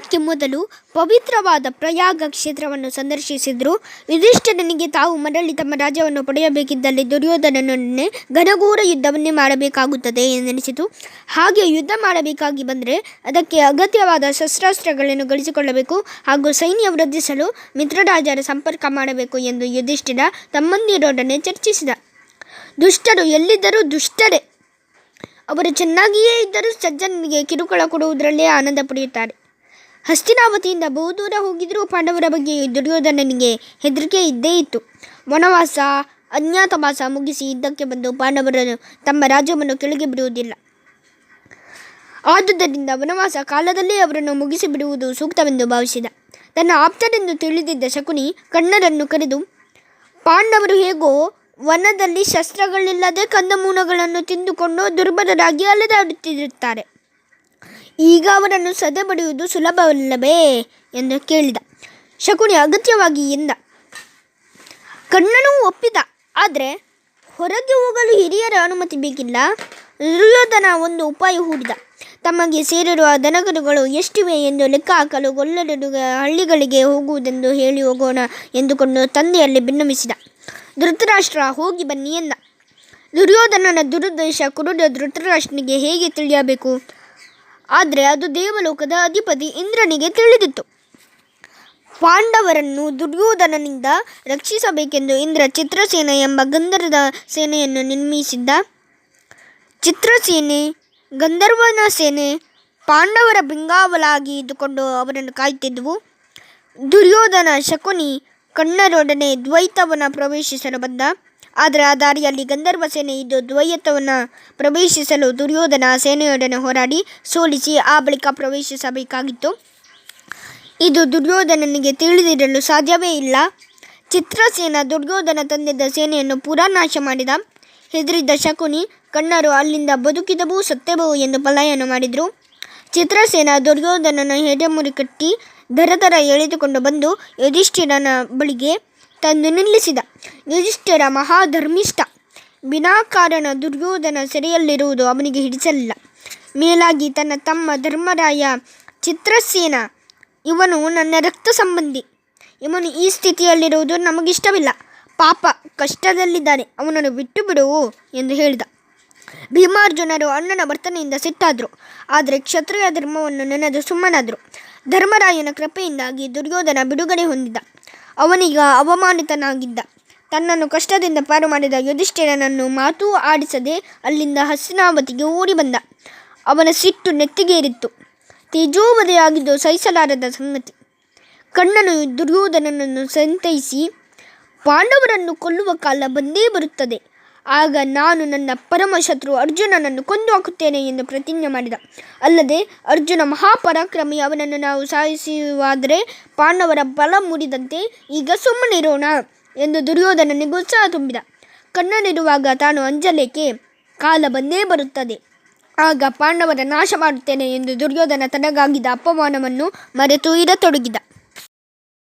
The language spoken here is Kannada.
ಅದಕ್ಕೆ ಮೊದಲು ಪವಿತ್ರವಾದ ಪ್ರಯಾಗ ಕ್ಷೇತ್ರವನ್ನು ಸಂದರ್ಶಿಸಿದರು. ಯುಧಿಷ್ಠಿರನಿಗೆ ತಾವು ಮರಳಿ ತಮ್ಮ ರಾಜ್ಯವನ್ನು ಪಡೆಯಬೇಕಿದ್ದಲ್ಲಿ ದುರ್ಯೋಧನನನ್ನೇ ಘನಘೋರ ಯುದ್ಧವನ್ನೇ ಮಾಡಬೇಕಾಗುತ್ತದೆ ಎಂದೆನಿಸಿತು ಹಾಗೆ ಯುದ್ಧ ಮಾಡಬೇಕಾಗಿ ಬಂದರೆ ಅದಕ್ಕೆ ಅಗತ್ಯವಾದ ಶಸ್ತ್ರಾಸ್ತ್ರಗಳನ್ನು ಗಳಿಸಿಕೊಳ್ಳಬೇಕು ಹಾಗೂ ಸೈನ್ಯ ವೃದ್ಧಿಸಲು ಮಿತ್ರರಾಜರ ಸಂಪರ್ಕ ಮಾಡಬೇಕು ಎಂದು ಯುಧಿಷ್ಠಿರ ತಮ್ಮಂದಿರೊಡನೆ ಚರ್ಚಿಸಿದ. ದುಷ್ಟರು ಎಲ್ಲಿದ್ದರೂ ದುಷ್ಟರೇ. ಅವರು ಚೆನ್ನಾಗಿಯೇ ಇದ್ದರೂ ಸಜ್ಜನಿಗೆ ಕಿರುಕುಳ ಕೊಡುವುದರಲ್ಲೇ ಆನಂದ ಪಡೆಯುತ್ತಾರೆ. ಹಸ್ತಿನಾವತಿಯಿಂದ ಬಹುದೂರ ಹೋಗಿದ್ದರೂ ಪಾಂಡವರ ಬಗ್ಗೆ ದುರ್ಯೋಧನನಿಗೆ ಹೆದರಿಕೆ ಇದ್ದೇ ಇತ್ತು. ವನವಾಸ, ಅಜ್ಞಾತವಾಸ ಮುಗಿಸಿ ಯುದ್ಧಕ್ಕೆ ಬಂದು ಪಾಂಡವರನ್ನು ತಮ್ಮ ರಾಜ್ಯವನ್ನು ಕೆಳಗೆ ಬಿಡುವುದಿಲ್ಲ. ಆದುದರಿಂದ ವನವಾಸ ಕಾಲದಲ್ಲೇ ಅವರನ್ನು ಮುಗಿಸಿ ಬಿಡುವುದು ಸೂಕ್ತವೆಂದು ಭಾವಿಸಿದ. ತನ್ನ ಆಪ್ತರೆಂದು ತಿಳಿದಿದ್ದ ಶಕುನಿ ಕಣ್ಣರನ್ನು ಕರೆದು, ಪಾಂಡವರು ಹೇಗೋ, ವನದಲ್ಲಿ ಶಸ್ತ್ರಗಳಿಲ್ಲದೆ ಕಂದಮೂಲಗಳನ್ನು ತಿಂದುಕೊಂಡು ದುರ್ಬಲರಾಗಿ ಅಲೆದಾಡುತ್ತಿರುತ್ತಾರೆ. ಈಗ ಅವರನ್ನು ಸದೆ ಬಡಿಯುವುದು ಸುಲಭವಲ್ಲವೇ? ಎಂದು ಕೇಳಿದ. ಶಕುನಿ ಅಗತ್ಯವಾಗಿ ಎಂದ. ಕಣ್ಣನು ಒಪ್ಪಿದ. ಆದರೆ ಹೊರಗೆ ಹೋಗಲು ಹಿರಿಯರ ಅನುಮತಿ ಬೇಕಿಲ್ಲ. ದುರ್ಯೋಧನ ಒಂದು ಉಪಾಯ ಹೂಡಿದ. ತಮಗೆ ಸೇರಿರುವ ದನಗರುಗಳು ಎಷ್ಟಿವೆ ಎಂದು ಲೆಕ್ಕ ಹಾಕಲು ಗೊಲ್ಲರರು ಹಳ್ಳಿಗಳಿಗೆ ಹೋಗುವುದೆಂದು ಹೇಳಿ ಹೋಗೋಣ ಎಂದುಕೊಂಡು ತಂದೆಯಲ್ಲಿ ಭಿನ್ನಮಿಸಿದ ಧೃತರಾಷ್ಟ್ರ, ಹೋಗಿ ಬನ್ನಿ ಎಂದ. ದುರ್ಯೋಧನನ ದುರುದ್ದೇಶ ಕುರುಡ ಧೃತರಾಷ್ಟ್ರನಿಗೆ ಹೇಗೆ ತಿಳಿಯಬೇಕು? ಆದರೆ ಅದು ದೇವಲೋಕದ ಅಧಿಪತಿ ಇಂದ್ರನಿಗೆ ತಿಳಿದಿತ್ತು. ಪಾಂಡವರನ್ನು ದುರ್ಯೋಧನನಿಂದ ರಕ್ಷಿಸಬೇಕೆಂದು ಇಂದ್ರ ಚಿತ್ರಸೇನ ಎಂಬ ಗಂಧರ್ವದ ಸೇನೆಯನ್ನು ನಿರ್ಮಿಸಿದ್ದ ಚಿತ್ರಸೇನೆ, ಗಂಧರ್ವನ ಸೇನೆ, ಪಾಂಡವರ ಬೆಂಗಾವಲಾಗಿ ಇದ್ದುಕೊಂಡು ಅವರನ್ನು ಕಾಯುತ್ತಿದ್ದವು ದುರ್ಯೋಧನ ಶಕುನಿ ಕಣ್ಣರೊಡನೆ ದ್ವೈತವನ ಪ್ರವೇಶಿಸಲು ಬಂದ. ಆದರೆ ಆ ದಾರಿಯಲ್ಲಿ ಗಂಧರ್ವ ಸೇನೆ ಇದ್ದು ದ್ವೈತವನ್ನು ಪ್ರವೇಶಿಸಲು ದುರ್ಯೋಧನ ಸೇನೆಯೊಡನೆ ಹೋರಾಡಿ ಸೋಲಿಸಿ ಆ ಬಳಿಕ ಪ್ರವೇಶಿಸಬೇಕಾಗಿತ್ತು. ಇದು ದುರ್ಯೋಧನನಿಗೆ ತಿಳಿದಿರಲು ಸಾಧ್ಯವೇ ಇಲ್ಲ. ಚಿತ್ರಸೇನ ದುರ್ಯೋಧನ ತಂದಿದ್ದ ಸೇನೆಯನ್ನು ಪೂರಾ ನಾಶ ಮಾಡಿದ. ಹೆದರಿದ್ದ ಶಕುನಿ, ಕಣ್ಣರು ಅಲ್ಲಿಂದ ಬದುಕಿದವು, ಸತ್ತೆವು ಎಂದು ಪಲಾಯನ ಮಾಡಿದರು. ಚಿತ್ರಸೇನ ದುರ್ಯೋಧನನ ಹೆಡೆಮುರಿ ಕಟ್ಟಿ ದರ ದರ ಎಳೆದುಕೊಂಡು ಬಂದು ಯುಧಿಷ್ಠಿರನ ಬಳಿಗೆ ತಂದು ನಿಲ್ಲಿಸಿದ. ಯುಧಿಷ್ಠಿರ ಮಹಾಧರ್ಮಿಷ್ಠ. ವಿನಾಕಾರಣ ದುರ್ಯೋಧನ ಸೆರೆಯಲ್ಲಿರುವುದು ಅವನಿಗೆ ಹಿಡಿಸಲಿಲ್ಲ. ಮೇಲಾಗಿ ತನ್ನ ತಮ್ಮ ಧರ್ಮರಾಯ ಚಿತ್ರಸೇನ, ಇವನು ನನ್ನ ರಕ್ತ ಸಂಬಂಧಿ. ಇವನು ಈ ಸ್ಥಿತಿಯಲ್ಲಿರುವುದು ನಮಗಿಷ್ಟವಿಲ್ಲ. ಪಾಪ ಕಷ್ಟದಲ್ಲಿದ್ದಾನೆ ಅವನನ್ನು ಬಿಟ್ಟು ಬಿಡುವು ಎಂದು ಹೇಳಿದ. ಭೀಮಾರ್ಜುನರು ಅಣ್ಣನ ವರ್ತನೆಯಿಂದ ಸಿಟ್ಟಾದರು. ಆದರೆ ಕ್ಷತ್ರಿಯ ಧರ್ಮವನ್ನು ನೆನೆದು ಸುಮ್ಮನಾದರು. ಧರ್ಮರಾಯನ ಕೃಪೆಯಿಂದಾಗಿ ದುರ್ಯೋಧನ ಬಿಡುಗಡೆ ಹೊಂದಿದ. ಅವನೀಗ ಅವಮಾನಿತನಾಗಿದ್ದ. ತನ್ನನ್ನು ಕಷ್ಟದಿಂದ ಪಾರು ಮಾಡಿದ ಯುಧಿಷ್ಠಿರನನ್ನು ಮಾತೂ ಆಡಿಸದೆ ಅಲ್ಲಿಂದ ಹಸ್ತಿನಾವತಿಗೆ ಓಡಿ ಬಂದ. ಅವನ ಸಿಟ್ಟು ನೆತ್ತಿಗೇರಿತ್ತು ತೇಜೋವಧೆಯಾಗಿದ್ದು ಸಹಿಸಲಾರದ ಸಂಗತಿ. ಕಣ್ಣನು ದುರ್ಯೋಧನನನ್ನು ಸಂತೈಸಿ ಪಾಂಡವರನ್ನು ಕೊಲ್ಲುವ ಕಾಲ ಬಂದೇ ಬರುತ್ತದೆ. ಆಗ ನಾನು ನನ್ನ ಪರಮ ಶತ್ರು ಅರ್ಜುನನನ್ನು ಕೊಂದು ಹಾಕುತ್ತೇನೆ ಎಂದು ಪ್ರತಿಜ್ಞೆ ಮಾಡಿದ. ಅಲ್ಲದೆ ಅರ್ಜುನ ಮಹಾಪರಾಕ್ರಮಿ, ಅವನನ್ನು ನಾವು ಸಾಯಿಸುವಾದರೆ ಪಾಂಡವರ ಬಲ ಮುರಿದಂತೆ ಈಗ ಸುಮ್ಮನಿರೋಣ ಎಂದು ದುರ್ಯೋಧನನಿಗೆ ಉತ್ಸಾಹ ತುಂಬಿದ. ಕಣ್ಣನಿರುವಾಗ ತಾನು ಅಂಜಲೇಕೆ ಕಾಲ ಬಂದೇ ಬರುತ್ತದೆ. ಆಗ ಪಾಂಡವರ ನಾಶ ಮಾಡುತ್ತೇನೆ ಎಂದು ದುರ್ಯೋಧನ ತನಗಾಗಿದ್ದ ಅಪಮಾನವನ್ನು ಮರೆತು ಇರತೊಡಗಿದ